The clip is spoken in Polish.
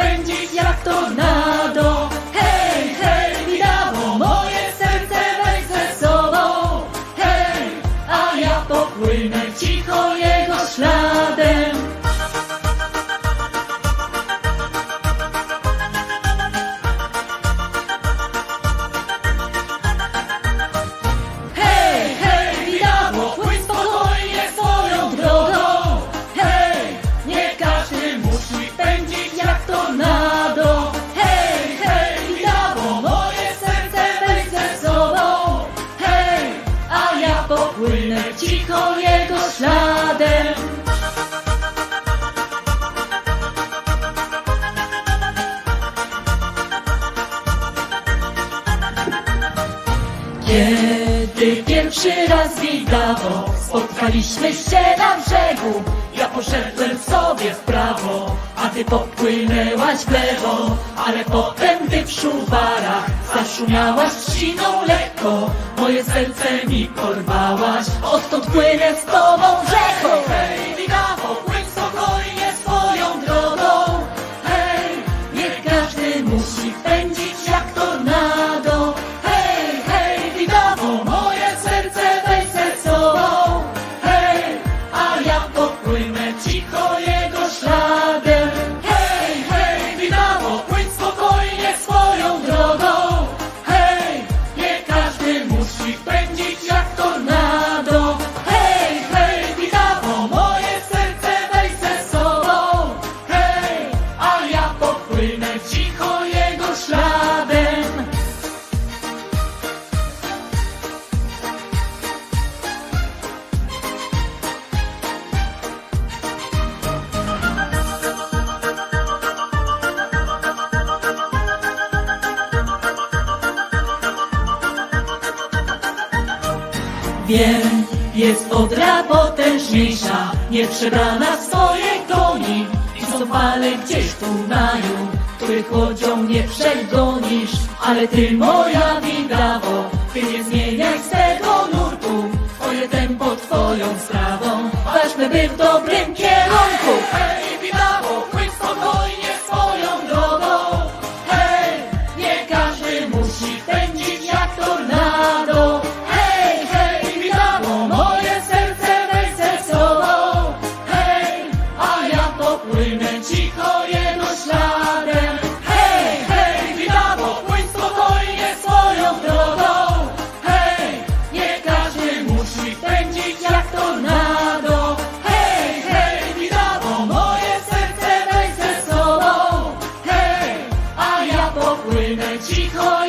będzie jak to na Kiedy pierwszy raz widało Spotkaliśmy się na brzegu Ja poszedłem sobie w prawo A ty popłynęłaś w lewo Ale potem ty w szuwarach Zaszumiałaś trzciną lekko Moje serce mi porwałaś Odtąd płynę z tobą rzeką Oh yeah. Wiem, jest odra potężniejsza, nie przebrana w swoje goni. I są fale gdzieś tu na jug, których łodzią nie przegonisz. Ale ty moja widawo, ty nie zmieniaj swego nurtu. Twoje tempo twoją sprawą, ważne by w dobrym kierunku. Hej, widawo, Chico.